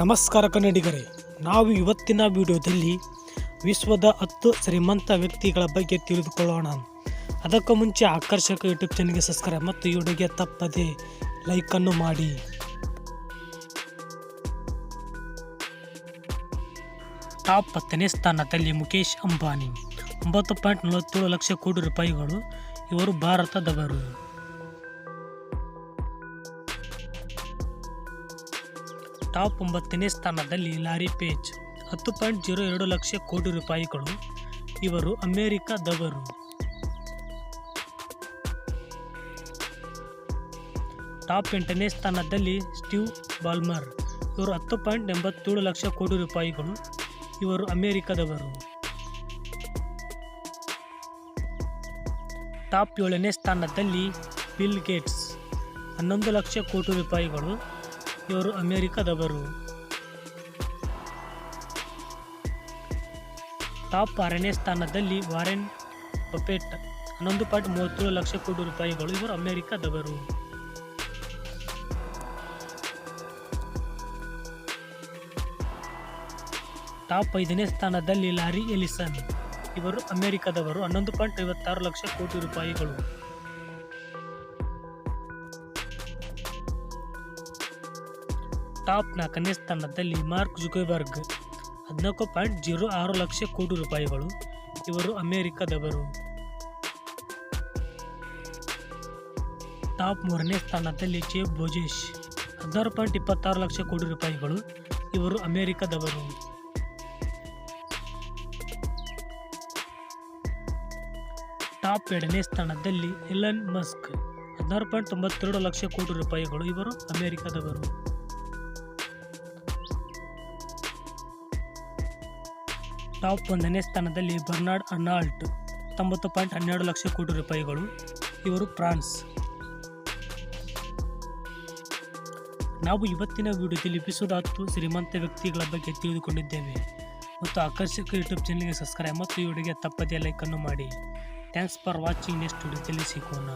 ನಮಸ್ಕಾರ ಕನ್ನಡಿಗರೇ, ನಾವು ಇವತ್ತಿನ ವಿಡಿಯೋದಲ್ಲಿ ವಿಶ್ವದ ಹತ್ತು ಶ್ರೀಮಂತ ವ್ಯಕ್ತಿಗಳ ಬಗ್ಗೆ ತಿಳಿದುಕೊಳ್ಳೋಣ. ಅದಕ್ಕೂ ಮುಂಚೆ ಆಕರ್ಷಕ ಯೂಟ್ಯೂಬ್ ಚಾನಲ್ಗೆ ಸಬ್ಸ್ಕ್ರೈಬ್ ಮತ್ತು ವಿಡಿಯೋಗೆ ತಪ್ಪದೆ ಲೈಕನ್ನು ಮಾಡಿ. ಟಾಪ್ ಹತ್ತನೇ ಸ್ಥಾನದಲ್ಲಿ ಮುಖೇಶ್ ಅಂಬಾನಿ, ಒಂಬತ್ತು ಪಾಯಿಂಟ್ ನಲವತ್ತೇಳು ಲಕ್ಷ ಕೋಟಿ ರೂಪಾಯಿಗಳು ಇವರು ಭಾರತದವರು. ಟಾಪ್ ಒಂಬತ್ತನೇ ಸ್ಥಾನದಲ್ಲಿ ಲಾರಿ ಪೇಜ್, ಹತ್ತು ಪಾಯಿಂಟ್ ಜೀರೋ ಎರಡು ಲಕ್ಷ ಕೋಟಿ ರೂಪಾಯಿಗಳು. ಇವರು ಅಮೇರಿಕಾದವರು. ಟಾಪ್ ಎಂಟನೇ ಸ್ಥಾನದಲ್ಲಿ ಸ್ಟೀವ್ ಬಾಲ್ಮರ್, ಇವರು ಹತ್ತು ಪಾಯಿಂಟ್ ಎಂಬತ್ತೇಳು ಲಕ್ಷ ಕೋಟಿ ರೂಪಾಯಿಗಳು. ಇವರು ಅಮೆರಿಕದವರು. ಟಾಪ್ ಏಳನೇ ಸ್ಥಾನದಲ್ಲಿ ಬಿಲ್ ಗೇಟ್ಸ್, ಹನ್ನೊಂದು ಲಕ್ಷ ಕೋಟಿ ರೂಪಾಯಿಗಳು. ಇವರು ಅಮೇರಿಕಾದವರು. ಟಾಪ್ ಆರನೇ ಸ್ಥಾನದಲ್ಲಿ ವಾರೆನ್ ಬಫೆಟ್ ಹನ್ನೊಂದು ಪಾಯಿಂಟ್ ಮೂವತ್ತೇಳು ಲಕ್ಷ ಕೋಟಿ ರೂಪಾಯಿಗಳು ಇವರು ಅಮೇರಿಕಾದವರು. ಟಾಪ್ ಐದನೇ ಸ್ಥಾನದಲ್ಲಿ ಲಾರಿ ಎಲಿಸನ್ ಇವರು ಅಮೆರಿಕದವರು ಹನ್ನೊಂದು ಪಾಯಿಂಟ್ ಐವತ್ತಾರು ಲಕ್ಷ ಕೋಟಿ ರೂಪಾಯಿಗಳು. ಟಾಪ್ ನಾಲ್ಕನೇ ಸ್ಥಾನದಲ್ಲಿ ಮಾರ್ಕ್ ಜುಗೇಬರ್ಗ್ ಹದಿನಾಲ್ಕು ಪಾಯಿಂಟ್ ಜೀರೋ ಆರು ಲಕ್ಷ ಕೋಟಿ ರೂಪಾಯಿಗಳು. ಇವರು ಅಮೆರಿಕದವರು. ಟಾಪ್ ಮೂರನೇ ಸ್ಥಾನದಲ್ಲಿ ಜೇಬ್ ಬೋಜೇಶ್ ಹದಿನಾರು ಪಾಯಿಂಟ್ ಇಪ್ಪತ್ತಾರು ಲಕ್ಷ ಕೋಟಿ ರೂಪಾಯಿಗಳು. ಇವರು ಅಮೆರಿಕದವರು. ಟಾಪ್ ಎರಡನೇ ಸ್ಥಾನದಲ್ಲಿ ಎಲನ್ ಮಸ್ಕ್ ಹದಿನಾರು ಪಾಯಿಂಟ್ ತೊಂಬತ್ತೆರಡು ಲಕ್ಷ ಕೋಟಿ ರೂಪಾಯಿಗಳು. ಇವರು ಅಮೆರಿಕದವರು. ಟಾಪ್ ಒಂದನೇ ಸ್ಥಾನದಲ್ಲಿ ಬರ್ನಾರ್ಡ್ ಅರ್ನಾಲ್ಟ್ ತೊಂಬತ್ತು ಪಾಯಿಂಟ್ ಹನ್ನೆರಡು ಲಕ್ಷ ಕೋಟಿ ರೂಪಾಯಿಗಳು. ಇವರು ಫ್ರಾನ್ಸ್. ನಾವು ಇವತ್ತಿನ ವಿಡಿಯೋದಲ್ಲಿ ಎಪಿಸೋಡ್ ಹತ್ತು ಶ್ರೀಮಂತ ವ್ಯಕ್ತಿಗಳ ಬಗ್ಗೆ ತಿಳಿದುಕೊಂಡಿದ್ದೇವೆ. ಮತ್ತು ಆಕರ್ಷಕ ಯೂಟ್ಯೂಬ್ ಚಾನಲ್ಗೆ ಸಬ್ಸ್ಕ್ರೈಬ್ ಮತ್ತು ಈ ವಿಡಿಯೋಗೆ ತಪ್ಪದೇ ಲೈಕನ್ನು ಮಾಡಿ. Thanks for watching. ನೆಕ್ಸ್ಟ್ ವಿಡಿಯೋದಲ್ಲಿ ಸಿಗೋಣ.